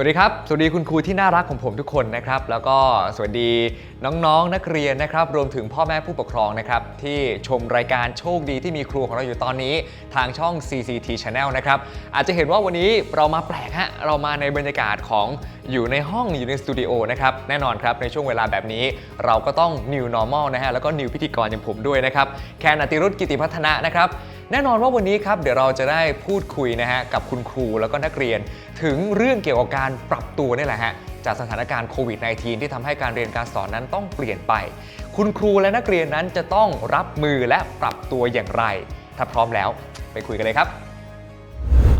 วัสดีครับ สวัสดีคุณครูที่น่ารักของผมทุกคนนะครับ แล้วก็สวัสดีน้องๆนักเรียนนะครับ รวมถึงพ่อแม่ผู้ปกครองนะครับ ที่ชมรายการโชคดีที่มีครูของเราอยู่ตอนนี้ ทางช่อง CCT Channel นะครับ อาจจะเห็นว่าวันนี้เรามาแปลกฮะ เรามาในบรรยากาศของ อยู่ในห้องอยู่ในสตูดิโอนะครับแน่นอนครับในช่วงเวลาแบบนี้ เราก็ต้อง new normal นะฮะแล้วก็ new พิธีกรอย่างผมด้วยนะครับแคนอติรุตกิติพัฒนะนะครับแน่นอนว่าวันนี้ครับเดี๋ยวเราจะได้พูดคุยนะฮะกับคุณครูแล้วก็นักเรียน ถึงเรื่องเกี่ยวกับการปรับตัวนี่แหละฮะจากสถานการณ์โควิด -19 ที่ทำให้การเรียนการสอนนั้นต้องเปลี่ยนไป คุณครูและนักเรียนนั้นจะต้องรับมือและปรับตัวอย่างไร ถ้าพร้อมแล้วไปคุยกันเลยครับ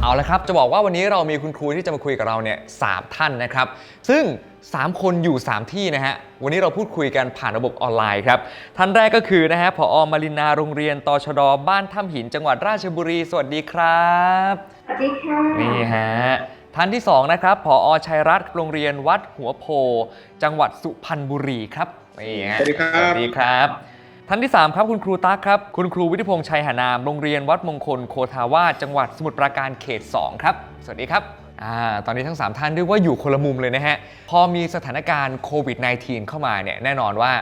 เอาละครับจะบอกว่าวันนี้เรามีคุณครูที่จะมาคุยกับเราเนี่ยสามท่านนะครับ ซึ่ง 3 คนอยู่ 3 ที่นะฮะ วันนี้เราพูดคุยกันผ่านระบบออนไลน์ครับ ท่านแรกก็คือนะฮะผอมารินาโรงเรียนตชดบ้านถ้ำหินจังหวัดราชบุรี สวัสดีครับ สวัสดีค่ะ นี่ฮะ ท่านที่ 2 นะครับผอชัยรัตน์โรงเรียนวัดหัวโพ จังหวัดสุพรรณบุรีครับนี่ฮะสวัสดีครับ สวัสดีครับ ท่านที่ 3 ครับคุณครูตั๊กครับ คุณครูวิทิพงษ์ชัยหานาม โรงเรียนวัดมงคลโคทาวาสจังหวัดสมุทรปราการเขต 2 ครับ สวัสดีครับอ่าตอนนี้ทั้ง 3 ท่านเรียกว่าอยู่คนละมุมเลยนะฮะ พอมีสถานการณ์โควิด -19 เข้ามาเนี่ยแน่นอนว่า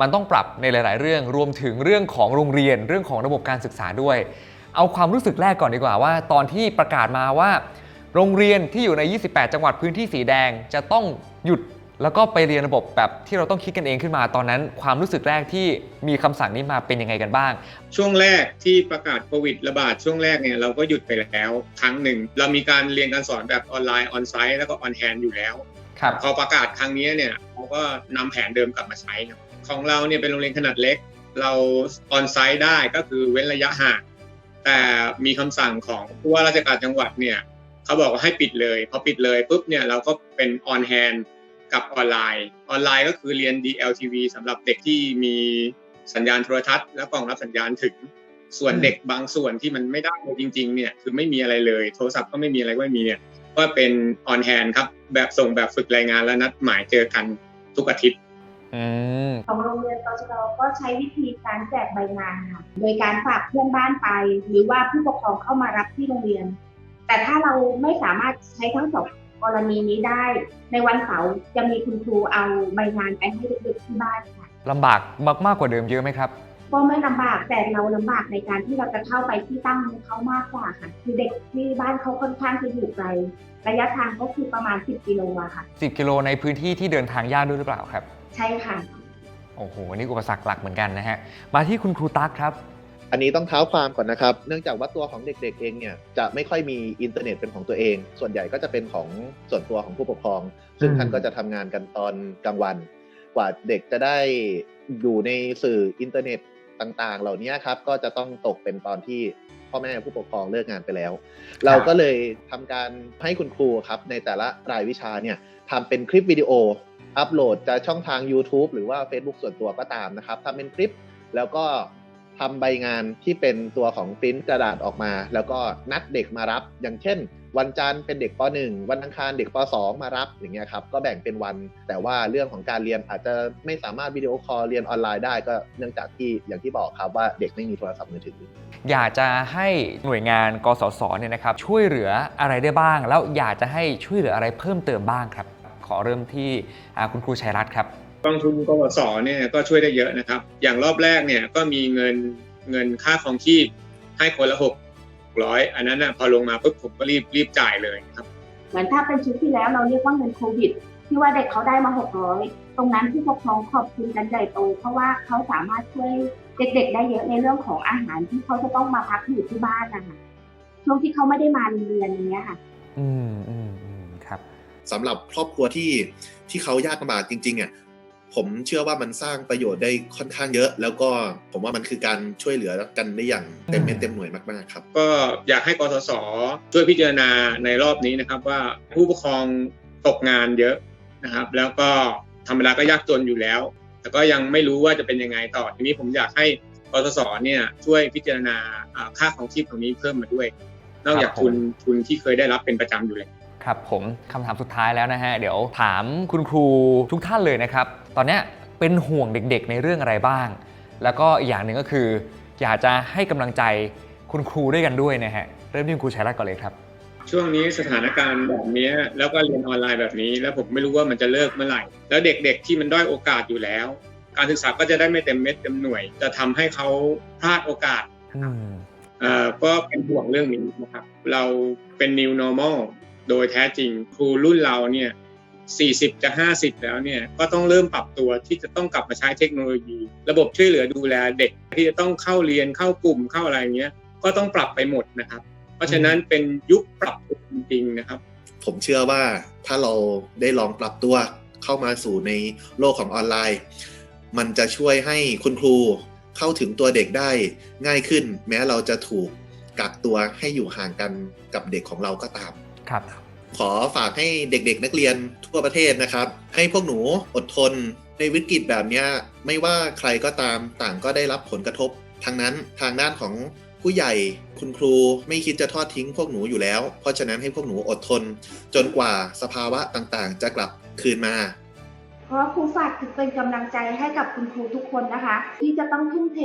มันต้องปรับในหลาย ๆ เรื่องรวมถึงเรื่องของโรงเรียนเรื่องของระบบการศึกษาด้วย เอาความรู้สึกแรกก่อนดีกว่าว่า ตอนที่ประกาศมาว่า โรงเรียนที่อยู่ใน 28 จังหวัดพื้นที่สีแดงจะต้องหยุด แล้วก็ไปเรียนระบบแบบที่เราต้องคิดกันเองขึ้นมาตอนนั้น ความรู้สึกแรกที่มีคำสั่งนี้มาเป็นยังไงกันบ้าง ช่วงแรกที่ประกาศโควิดระบาดช่วงแรกเนี่ยเราก็หยุดไปแล้วครั้งหนึ่ง เรามีการเรียนการสอนแบบออนไลน์ออนไซต์แล้วก็ออนแฮนด์อยู่แล้วครับพอประกาศครั้งนี้เนี่ยเราก็นำแผนเดิมกลับมาใช้ครับของเราเนี่ยเป็นโรงเรียนขนาดเล็ก เราออนไซต์ได้ก็คือเว้นระยะห่างแต่มีคำสั่งของผู้ว่าราชการจังหวัดเนี่ยเขาบอกว่าให้ปิดเลยพอปิดเลยปุ๊บเนี่ยเราก็เป็นออนแฮนด์ กับออนไลน์ ออนไลน์ก็คือเรียน DLTV สำหรับเด็กที่มีสัญญาณโทรทัศน์ และกล่องรับสัญญาณถึง ส่วนเด็กบางส่วนที่มันไม่ได้เลยจริง ๆ เนี่ย คือไม่มีอะไรเลย โทรศัพท์ก็ไม่มีอะไรก็ไม่มีเนี่ยก็เป็นออนแฮนครับ แบบส่งแบบฝึกรายงานและนัดหมายเจอกันทุกอาทิตย์อืมของโรงเรียนตชดก็ใช้วิธีการแจกใบงานค่ะโดยการฝากเพื่อนบ้านไป หรือว่าผู้ปกครองเข้ามารับที่โรงเรียน แต่ถ้าเราไม่สามารถใช้ทั้งสอง กรณีนี้ได้ ในวันเสาร์จะมีคุณครูเอาใบงานไปให้เด็กๆที่บ้านค่ะลำบากมากมากกว่าเดิมเยอะไหมครับ ก็ไม่ลำบากแต่เราลำบากในการที่เราจะเข้าไปที่ตั้งของเขามากกว่าค่ะ คือเด็กที่บ้านเขาค่อนข้างจะอยู่ไกลระยะทางก็คือประมาณ 10 กิโลอะค่ะ10 กิโลในพื้นที่ที่เดินทางยากด้วยหรือเปล่าครับ ใช่ค่ะ โอ้โห นี่อุปสรรคหลักเหมือนกันนะฮะ มาที่คุณครูตั๊กครับ อันนี้ต้องเท้าความก่อนนะครับ เนื่องจากว่าตัวของเด็กๆเองเนี่ยจะไม่ค่อยมีอินเทอร์เน็ตเป็นของตัวเอง ส่วนใหญ่ก็จะเป็นของส่วนตัวของผู้ปกครอง ซึ่งอืมท่านก็จะทำงานกันตอนกลางวัน กว่าเด็กจะได้อยู่ในสื่ออินเทอร์เน็ตต่างๆ เหล่านี้ครับก็จะต้องตกเป็นตอนที่พ่อแม่ผู้ปกครองเลิกงานไปแล้ว เราก็เลยทำการให้คุณครูครับในแต่ละรายวิชาเนี่ยทำเป็นคลิปวิดีโอ อัปโหลดจะช่องทาง YouTube หรือว่า Facebook ส่วนตัวก็ตามนะครับทำเป็นคลิปแล้วก็ ทำใบงานที่เป็นตัวของปริ้นกระดาษออกมา แล้วก็นัดเด็กมารับ อย่างเช่น วันจันทร์เป็นเด็กป .1 วันอังคารเด็กป .2 มารับอย่างเงี้ยครับก็แบ่งเป็นวัน แต่ว่าเรื่องของการเรียนอาจจะไม่สามารถวิดีโอคอลเรียนออนไลน์ได้ก็เนื่องจากที่อย่างที่บอกครับว่าเด็กไม่มีโทรศัพท์มือถืออยากจะให้หน่วยงานกสศเนี่ยนะครับช่วยเหลืออะไรได้บ้าง แล้วอยากจะให้ช่วยเหลืออะไรเพิ่มเติมบ้างครับ ขอเริ่มที่คุณครูชัยรัตน์ครับ กองทุนกวสเนี่ยก็ช่วยได้เยอะนะครับ อย่างรอบแรกเนี่ยก็มีเงินเงินค่าครองชีพให้คนละหกร้อยอันนั้นนะพอลงมาปุ๊บผมก็รีบรีบจ่ายเลยครับ เหมือนถ้าเป็นชุดที่แล้วเราเรียกว่าเงินโควิด ที่ว่าเด็กเขาได้มา600ตรงนั้นผู้ปกครองขอบคุณกันใหญ่โต เพราะว่าเขาสามารถช่วยเด็กๆได้เยอะในเรื่องของอาหารที่เขาจะต้องมาพักอยู่ที่บ้านนะคะช่วงที่เขาไม่ได้มาเรียนอย่างเงี้ยค่ะ อืมอืมอืมครับสำหรับครอบครัวที่ที่เขายากลำบากจริงๆอะ ผมเชื่อว่ามันสร้างประโยชน์ได้ค่อนข้างเยอะ แล้วก็ผมว่ามันคือการช่วยเหลือกันได้อย่างเต็มเม็ดเต็มหน่วยมากๆครับ ก็อยากให้กสศช่วยพิจารณาในรอบนี้นะครับว่าผู้ปกครองตกงานเยอะนะครับ แล้วก็ธรรมดาก็ยากจนอยู่แล้ว แต่ก็ยังไม่รู้ว่าจะเป็นยังไงต่อทีนี้ผมอยากให้กสศเนี่ยช่วยพิจารณาอ่าค่าของชีพตรงนี้เพิ่มมาด้วย นอกจากครับผมทุนทุนที่เคยได้รับเป็นประจำอยู่แล้ว ครับผมคำถามสุดท้ายแล้วนะฮะ เดี๋ยวถามคุณครูทุกท่านเลยนะครับ ตอนเนี้ยเป็นห่วงเด็กๆ ในเรื่องอะไรบ้าง แล้วก็อีกอย่างหนึ่งก็คือ อยากจะให้กำลังใจคุณครูด้วยกันด้วยนะฮะ เริ่มที่คุณครูชัยรัตน์ก่อนเลยครับ ช่วงนี้สถานการณ์แบบเนี้ยแล้วก็เรียนออนไลน์แบบนี้ แล้วผมไม่รู้ว่ามันจะเลิกเมื่อไหร่ แล้วเด็กๆที่มันด้อยโอกาสอยู่แล้ว การศึกษาก็จะได้ไม่เต็มเม็ดเต็มหน่วย จะทำให้เขาพลาดโอกาสอืมเอ่อก็เป็นห่วงเรื่องนี้นะครับ เราเป็น new normal โดยแท้จริงครูรุ่นเราเนี่ย40จะ50 แล้วเนี่ยก็ต้องเริ่มปรับตัวที่จะต้องกลับมาใช้เทคโนโลยี ระบบช่วยเหลือดูแลเด็กที่จะต้องเข้าเรียนเข้ากลุ่มเข้าอะไรเงี้ยก็ต้องปรับไปหมดนะครับ เพราะฉะนั้นเป็นยุคปรับตัวจริงๆนะครับ ผมเชื่อว่าถ้าเราได้ลองปรับตัวเข้ามาสู่ในโลกของออนไลน์ มันจะช่วยให้คุณครูเข้าถึงตัวเด็กได้ง่ายขึ้น แม้เราจะถูกกักตัวให้อยู่ห่างกันกับเด็กของเราก็ตามครับ ขอฝากให้เด็กๆ นักเรียนทั่วประเทศนะครับ ให้พวกหนูอดทนในวิกฤตแบบนี้ไม่ว่าใครก็ตามต่างก็ได้รับผลกระทบทั้งนั้นทางด้านของผู้ใหญ่คุณครูไม่คิดจะทอดทิ้งพวกหนูอยู่แล้ว เพราะฉะนั้นให้พวกหนูอดทน จนกว่าสภาวะต่างๆ จะกลับคืนมาเพราะครูฝากเป็นกำลังใจให้กับคุณครูทุกคนนะคะ ที่จะต้องทุ่มเท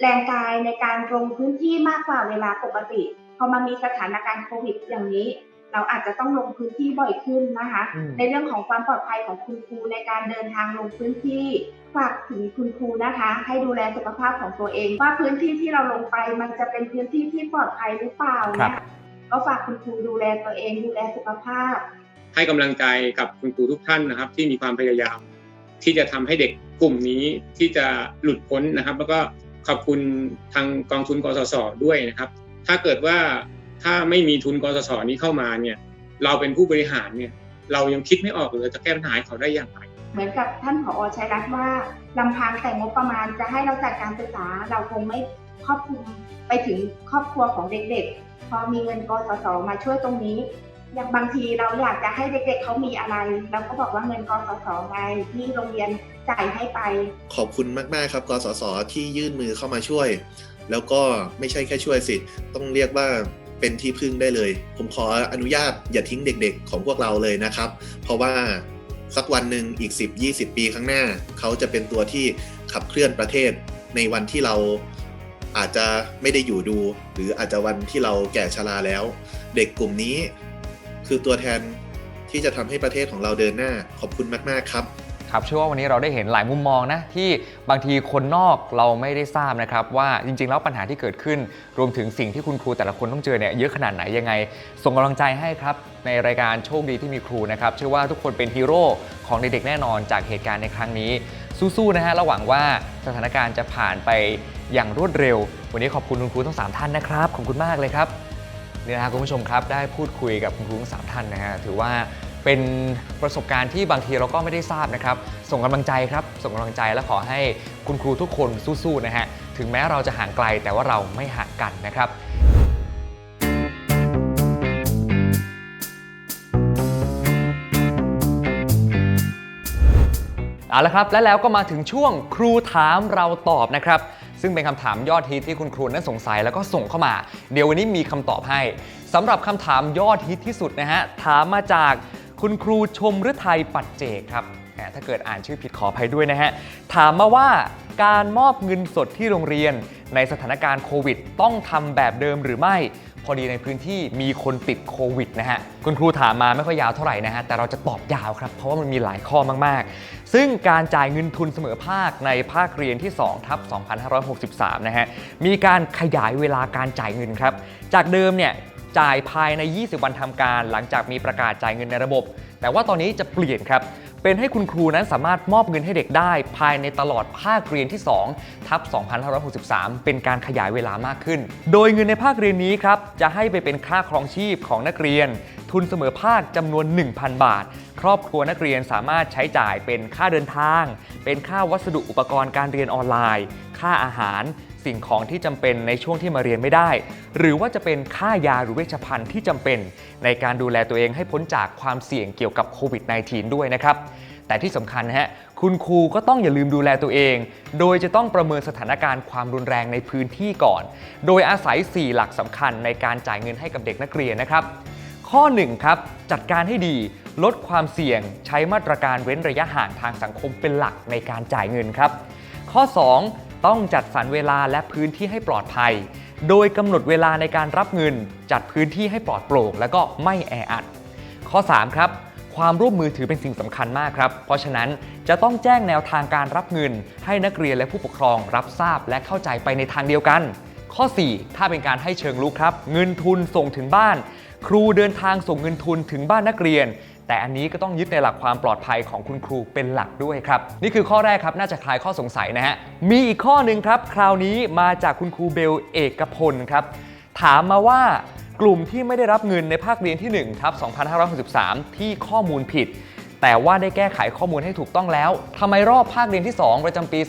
แรงกายในการลงพื้นที่มากกว่าเวลาปกติพอมามีสถานการณ์โควิดอย่างนี้ เราอาจจะต้องลงพื้นที่บ่อยขึ้นนะคะอืมในเรื่องของความปลอดภัยของคุณครูในการเดินทางลงพื้นที่ฝากถึงคุณครูนะคะ ให้ดูแลสุขภาพของตัวเอง ว่าพื้นที่ที่เราลงไปมันจะเป็นพื้นที่ที่ปลอดภัยหรือเปล่าครับเนี่ยก็ฝากคุณครูดูแลตัวเองดูแลสุขภาพ ให้กำลังใจกับคุณครูทุกท่านนะครับ ที่มีความพยายาม ที่จะทำให้เด็กกลุ่มนี้ที่จะหลุดพ้นนะครับ แล้วก็ขอบคุณทางกองทุนกสศด้วยนะครับ ถ้าเกิดว่า ถ้าไม่มีทุนกสศนี้เข้ามาเนี่ย เราเป็นผู้บริหารเนี่ย เรายังคิดไม่ออกเลยจะแก้ปัญหาให้เขาได้อย่างไร เหมือนกับท่านผอชัยรัตน์ว่าลำพังแต่งบประมาณจะให้เราจัดการศึกษา เราคงไม่ครอบคลุมไปถึงครอบครัวของเด็กๆ พอมีเงินกสศมาช่วยตรงนี้ อย่างบางทีเราอยากจะให้เด็กๆเขามีอะไร เราก็บอกว่าเงินกสศไงที่โรงเรียนจ่ายให้ไป ขอบคุณมากๆครับกสศที่ยื่นมือเข้ามาช่วย แล้วก็ไม่ใช่แค่ช่วยสิ ต้องเรียกว่า เป็นที่พึ่งได้เลย ผมขออนุญาตอย่าทิ้งเด็กๆ ของพวกเราเลยนะครับ เพราะว่าสักวันหนึ่งอีก 10-20 ปีข้างหน้า เขาจะเป็นตัวที่ขับเคลื่อนประเทศในวันที่เราอาจจะไม่ได้อยู่ดู หรืออาจจะวันที่เราแก่ชราแล้ว เด็กกลุ่มนี้ คือตัวแทนที่จะทำให้ประเทศของเราเดินหน้าขอบคุณมาก ๆ ครับ ครับเชื่อว่าวันนี้เราได้เห็นหลายมุมมองนะที่บางทีคนนอกเราไม่ได้ทราบนะครับว่าจริง ๆ แล้วปัญหาที่เกิดขึ้น รวมถึงสิ่งที่คุณครูแต่ละคนต้องเจอเนี่ยเยอะขนาดไหนยังไง ส่งกำลังใจให้ครับในรายการโชคดีที่มีครูนะครับเชื่อว่าทุกคนเป็นฮีโร่ของเด็กๆแน่นอนจากเหตุการณ์ในครั้งนี้สู้ๆนะฮะระหวังว่าสถานการณ์จะผ่านไปอย่างรวดเร็ว วันนี้ขอบคุณคุณครูทั้งสามท่านนะครับขอบคุณมากเลยครับเนี่ยนะครับคุณผู้ชมครับได้พูดคุยกับคุณครูทั้งสามท่านนะฮะถือว่า เป็นประสบการณ์ที่บางทีเราก็ไม่ได้ทราบนะครับ ส่งกำลังใจครับ ส่งกำลังใจและขอให้คุณครูทุกคนสู้ๆนะฮะ ถึงแม้เราจะห่างไกลแต่ว่าเราไม่ห่างกันนะครับเอาละครับและแล้วก็มาถึงช่วงครูถามเราตอบนะครับ ซึ่งเป็นคำถามยอดฮิตที่คุณครูนั้นสงสัยแล้วก็ส่งเข้ามา เดี๋ยววันนี้มีคำตอบให้สำหรับคำถามยอดฮิตที่สุดนะฮะถามมาจาก คุณครูชมฤทัยปัจเจกครับถ้าเกิดอ่านชื่อผิดขออภัยด้วยนะฮะ ถามมาว่าการมอบเงินสดที่โรงเรียน ในสถานการณ์โควิด ต้องทำแบบเดิมหรือไม่ พอดีในพื้นที่มีคนติดโควิดนะฮะ คุณครูถามมาไม่ค่อยยาวเท่าไหร่นะฮะ แต่เราจะตอบยาวครับ เพราะว่ามันมีหลายข้อมาก ๆ ซึ่งการจ่ายเงินทุนเสมอภาคในภาคเรียนที่2ทับ2563 นะฮะ มีการขยายเวลาการจ่ายเงินครับ จากเดิมเนี่ย จ่ายภายใน 20 วันทำการ หลังจากมีประกาศจ่ายเงินในระบบ แต่ว่าตอนนี้จะเปลี่ยนครับ เป็นให้คุณครูนั้นสามารถมอบเงินให้เด็กได้ ภายในตลอดภาคเรียนที่ 2 ทับ 2563 เป็นการขยายเวลามากขึ้น โดยเงินในภาคเรียนนี้ครับ จะให้ไปเป็นค่าครองชีพของนักเรียน ทุนเสมอภาคจำนวน 1,000 บาท ครอบครัวนักเรียนสามารถใช้จ่ายเป็นค่าเดินทาง เป็นค่าวัสดุอุปกรณ์การเรียนออนไลน์ ค่าอาหาร สิ่งของที่จำเป็นในช่วงที่มาเรียนไม่ได้ หรือว่าจะเป็นค่ายาหรือเวชภัณฑ์ที่จำเป็น ในการดูแลตัวเองให้พ้นจากความเสี่ยงเกี่ยวกับโควิด -19 ด้วยนะครับแต่ที่สำคัญนะฮะ คุณครูก็ต้องอย่าลืมดูแลตัวเอง โดยจะต้องประเมินสถานการณ์ความรุนแรงในพื้นที่ก่อน โดยอาศัย 4 หลักสำคัญในการจ่ายเงินให้กับเด็กนักเรียนนะครับ ข้อ 1 ครับ จัดการให้ดี ลดความเสี่ยง ใช้มาตรการเว้นระยะห่างทางสังคมเป็นหลักในการจ่ายเงินครับ ข้อ 2 ต้องจัดสรรเวลาและพื้นที่ให้ปลอดภัย โดยกำหนดเวลาในการรับเงิน จัดพื้นที่ให้ปลอดโปร่ง และก็ไม่แออัด ข้อ 3 ครับความร่วมมือถือเป็นสิ่งสำคัญมากครับ เพราะฉะนั้นจะต้องแจ้งแนวทางการรับเงิน ให้นักเรียนและผู้ปกครองรับทราบและเข้าใจไปในทางเดียวกัน ข้อ 4 ถ้าเป็นการให้เชิงลุกครับ เงินทุนส่งถึงบ้าน ครูเดินทางส่งเงินทุนถึงบ้านนักเรียน แต่อันนี้ก็ต้องยึดในหลักความปลอดภัยของคุณครูเป็นหลักด้วยครับ นี่คือข้อแรกครับน่าจะคลายข้อสงสัยนะฮะมีอีกข้อหนึ่งครับ คราวนี้มาจากคุณครูเบลเอกพลครับถามมาว่ากลุ่มที่ไม่ได้รับเงินในภาคเรียนที่1ทับ2563 ที่ข้อมูลผิด แต่ว่าได้แก้ไขข้อมูลให้ถูกต้องแล้วทำไมรอบภาคเรียนที่ 2 ประจำปี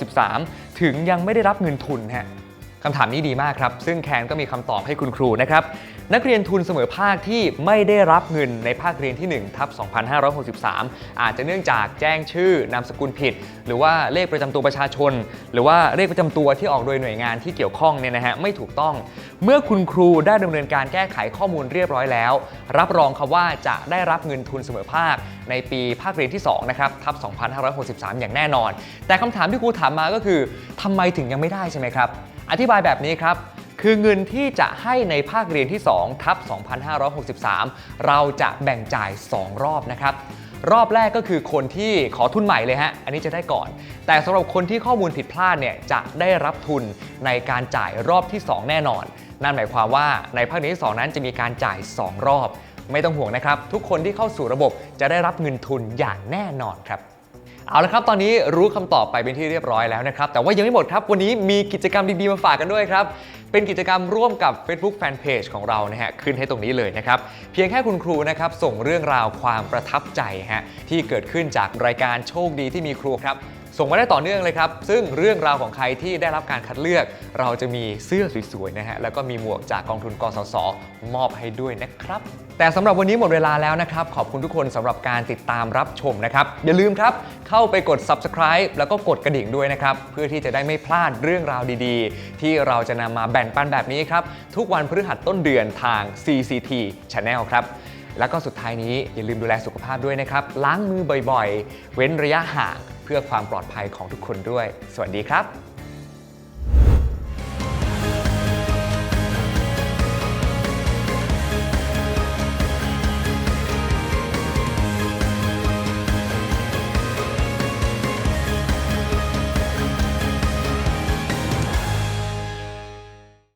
2563 ถึงยังไม่ได้รับเงินทุนฮะ คำถามนี้ดีมากครับ ซึ่งแคนก็มีคำตอบให้คุณครูนะครับ นักเรียนทุนเสมอภาคที่ไม่ได้รับเงินในภาคเรียนที่1ทับ2563 อาจจะเนื่องจากแจ้งชื่อนามสกุลผิด หรือว่าเลขประจำตัวประชาชน หรือว่าเลขประจำตัวที่ออกโดยหน่วยงานที่เกี่ยวข้องเนี่ยนะฮะไม่ถูกต้อง เมื่อคุณครูได้ดำเนินการแก้ไขข้อมูลเรียบร้อยแล้ว รับรองครับว่าจะได้รับเงินทุนเสมอภาคในปีภาคเรียนที่2นะครับทับ2563 อย่างแน่นอน แต่คำถามที่ครูถามมาก็คือทำไมถึงยังไม่ได้ใช่ไหมครับ อธิบายแบบนี้ครับ คือเงินที่จะให้ในภาคเรียนที่2ทับ2563 เราจะแบ่งจ่าย 2 รอบนะครับรอบแรกก็คือคนที่ขอทุนใหม่เลยฮะ อันนี้จะได้ก่อน แต่สำหรับคนที่ข้อมูลผิดพลาดเนี่ยจะได้รับทุนในการจ่ายรอบที่ 2 แน่นอน นั่นหมายความว่าในภาคเรียนที่ 2 นั้นจะมีการจ่าย 2 รอบ ไม่ต้องห่วงนะครับ ทุกคนที่เข้าสู่ระบบจะได้รับเงินทุนอย่างแน่นอนครับ เอาละครับ ตอนนี้รู้คำตอบไปเป็นที่เรียบร้อยแล้วนะครับ แต่ว่ายังไม่หมดครับ วันนี้มีกิจกรรมดีๆมาฝากกันด้วยครับ เป็นกิจกรรมร่วมกับ Facebook Fanpage ของเรานะฮะ ขึ้นให้ตรงนี้เลยนะครับ เพียงแค่คุณครูนะครับ ส่งเรื่องราวความประทับใจฮะที่เกิดขึ้นจากรายการโชคดีที่มีครูครับ ส่งมาได้ต่อเนื่องเลยครับ ซึ่งเรื่องราวของใครที่ได้รับการคัดเลือก เราจะมีเสื้อสวยๆนะฮะแล้วก็มีหมวกจากกองทุนกสศมอบให้ด้วยนะครับ แต่สำหรับวันนี้หมดเวลาแล้วนะครับ ขอบคุณทุกคนสำหรับการติดตามรับชมนะครับ อย่าลืมครับ เข้าไปกด subscribe แล้วก็กดกระดิ่งด้วยนะครับ เพื่อที่จะได้ไม่พลาดเรื่องราวดีๆ ที่เราจะนำมาแบ่งปันแบบนี้ครับ ทุกวันพฤหัสต้นเดือนทาง CCT Channel ครับแล้วก็สุดท้ายนี้อย่าลืมดูแลสุขภาพด้วยนะครับ ล้างมือบ่อยๆ เว้นระยะห่าง เพื่อความปลอดภัยของทุกคนด้วย สวัสดีครับ